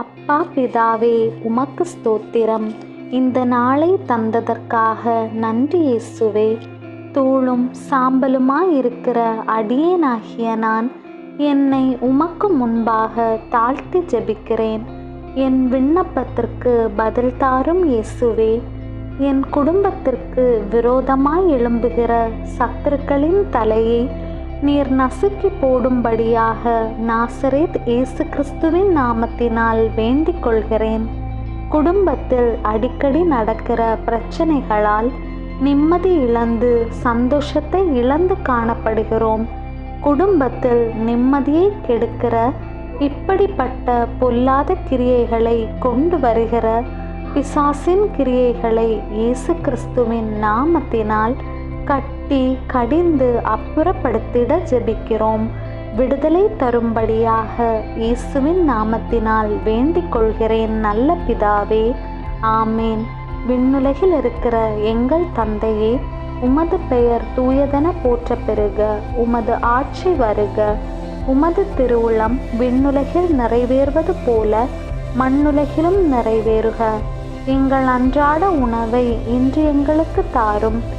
அப்பா பிதாவே உமக்கு ஸ்தோத்திரம். இந்த நாளை தந்ததற்காக நன்றி இயேசுவே. தூளும் சாம்பலுமாயிருக்கிற அடியேனாகிய நான் என்னை உமக்கு முன்பாக தாழ்த்தி ஜெபிக்கிறேன். என் விண்ணப்பத்திற்கு பதில் தாரும் இயேசுவே. என் குடும்பத்திற்கு விரோதமாய் எழும்புகிற சத்துருக்களின் தலையை நீர் நசுக்கி போடும்படியாக நாசரேத் இயேசு கிறிஸ்துவின் நாமத்தினால் வேண்டிக் கொள்கிறேன் குடும்பத்தில் அடிக்கடி நடக்கிற பிரச்சனைகளால் நிம்மதி இழந்து சந்தோஷத்தை இழந்து காணப்படுகிறோம். குடும்பத்தில் நிம்மதியை கெடுக்கிற இப்படிப்பட்ட பொல்லாத கிரியைகளை கொண்டு வருகிற பிசாசின் கிரியைகளை இயேசு கிறிஸ்துவின் நாமத்தினால் கட்டி கடிந்து அப்புறப்படுத்திட ஜெபிக்கிறோம். விடுதலை தரும்படியாக இயேசுவின் நாமத்தினால் வேண்டிக் கொள்கிறேன் நல்ல பிதாவே. ஆமேன். விண்ணுலகில் இருக்கிற எங்கள் தந்தையே உமது பெயர் தூயதென போற்ற பெருக உமது ஆட்சி வருக. உமது திருவுளம் விண்ணுலகில் நிறைவேறுவது போல மண்ணுலகிலும் நிறைவேறுக. எங்கள் அன்றாட உணவை இன்று எங்களுக்கு தாரும்.